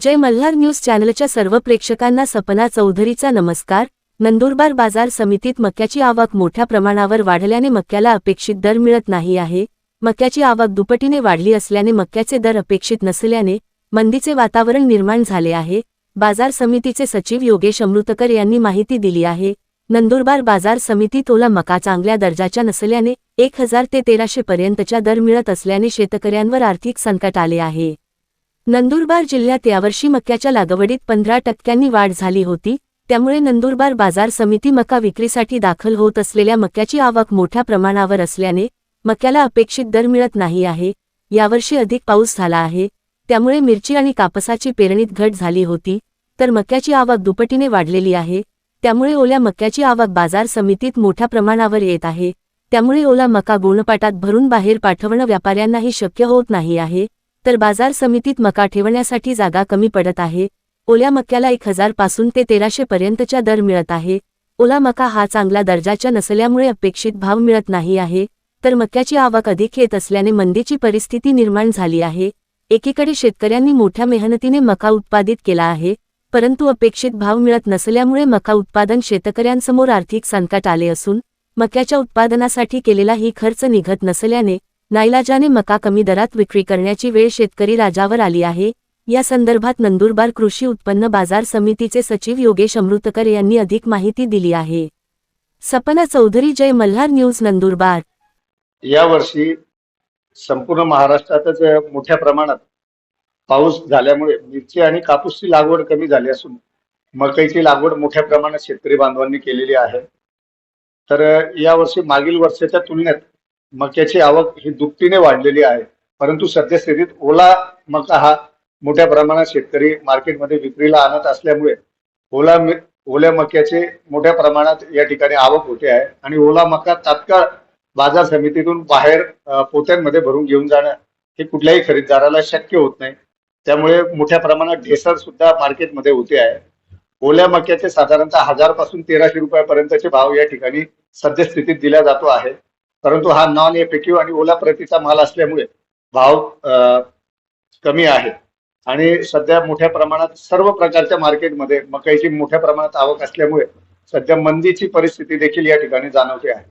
जय Malhar news चॅनलच्या सर्व प्रेक्षकांना सपना चौधरीचा नमस्कार. नंदुरबार बाजार समितीत मक्याची आवक मोठ्या प्रमाणावर वाढल्याने मक्याला अपेक्षित दर मिळत नाही आहे. मक्याची आवक दुपटीने वाढली असल्याने मक्याचे दर अपेक्षित नसल्याने मंदीचे वातावरण निर्माण झाले आहे. बाजार समितीचे सचिव योगेश अमृतकर यांनी माहिती दिली आहे. नंदुरबार बाजार समितीत ओला मका चांगल्या दर्जाच्या नसल्याने एक हजार ते तेराशे पर्यंतच्या दर मिळत असल्याने शेतकऱ्यांवर आर्थिक संकट आले आहे. नंदुरबार जिल्ह्यात यावर्षी मक्याच्या लागवडीत पंधरा टक्क्यांनी वाढ झाली होती त्यामुळे नंदुरबार बाजार समिती मका विक्रीसाठी दाखल होत असलेल्या मक्याची आवक मोठ्या प्रमाणावर असल्याने मक्याला अपेक्षित दर मिळत नाही आहे यावर्षी अधिक पाऊस झाला आहे त्यामुळे मिरची आणि कापसाची पेरणीत घट झाली होती तर मक्याची आवक दुपटीने वाढलेली आहे त्यामुळे ओल्या मक्याची आवक बाजार समितीत मोठ्या प्रमाणावर येत आहे त्यामुळे ओला मका गुणपाटात भरून बाहेर पाठवणं व्यापाऱ्यांनाही शक्य होत नाही आहे तर बाजार समितीत मका ठेवण्यासाठी जागा कमी पडत आहे. ओल्या मक्याला एक हजारपासून ते तेराशे पर्यंतच्या दर मिळत आहे. ओला मका हा चांगला दर्जाच्या नसल्यामुळे अपेक्षित भाव मिळत नाही आहे. तर मक्याची आवक अधिक येत असल्याने मंदीची परिस्थिती निर्माण झाली आहे. एकीकडे शेतकऱ्यांनी मोठ्या मेहनतीने मका उत्पादित केला आहे परंतु अपेक्षित भाव मिळत नसल्यामुळे मका उत्पादन शेतकऱ्यांसमोर आर्थिक संकट आले असून मक्याच्या उत्पादनासाठी केलेला ही खर्च निघत नसल्याने नाईलाजाने मका कमी दरात विक्री करण्याची वेळ शेतकरी राजावर आली आहे. या संदर्भात नंदुरबार कृषी उत्पन्न बाजार समितीचे सचिव योगेश अमृतकर यांनी अधिक माहिती दिली आहे. सपना चौधरी जय मल्हार न्यूज नंदुरबार. यावर्षी संपूर्ण महाराष्ट्रातच मोठ्या प्रमाणात पाऊस झाल्यामुळे मिरची आणि कापूसची लागवड कमी झाली असून मकईची लागवड मोठ्या प्रमाणात शेतकरी बांधवांनी केलेली आहे. तर यावर्षी मागील वर्षाच्या तुलनेत मक्याची आवक ही दुपटीने वाढलेली आहे. परंतु सद्यस्थितीत ओला मका हा मोठ्या प्रमाणात शेतकरी मार्केटमध्ये विक्रीला आणत असल्यामुळे ओला ओल्या मक्याचे मोठ्या प्रमाणात या ठिकाणी आवक होते आहे आणि ओला मका तात्काळ बाजार समितीतून बाहेर पोत्यांमध्ये भरून घेऊन जाणं हे कुठल्याही खरेदीदाराला शक्य होत नाही. त्यामुळे मोठ्या प्रमाणात ढेसर सुद्धा मार्केटमध्ये होते आहे. ओल्या मक्याचे साधारणतः हजारपासून तेराशे रुपयापर्यंतचे भाव या ठिकाणी सद्यस्थितीत दिला जातो आहे. परंतु हा नॉन एफेक्टिव्ह आणि ओला प्रतीचा माल असल्यामुळे भाव कमी आहे. आणि सध्या मोठ्या प्रमाणात सर्व प्रकारच्या मार्केटमध्ये मकाईची मोठ्या प्रमाणात आवक असल्यामुळे सध्या मंदीची परिस्थिती देखील या ठिकाणी जाणवते आहे.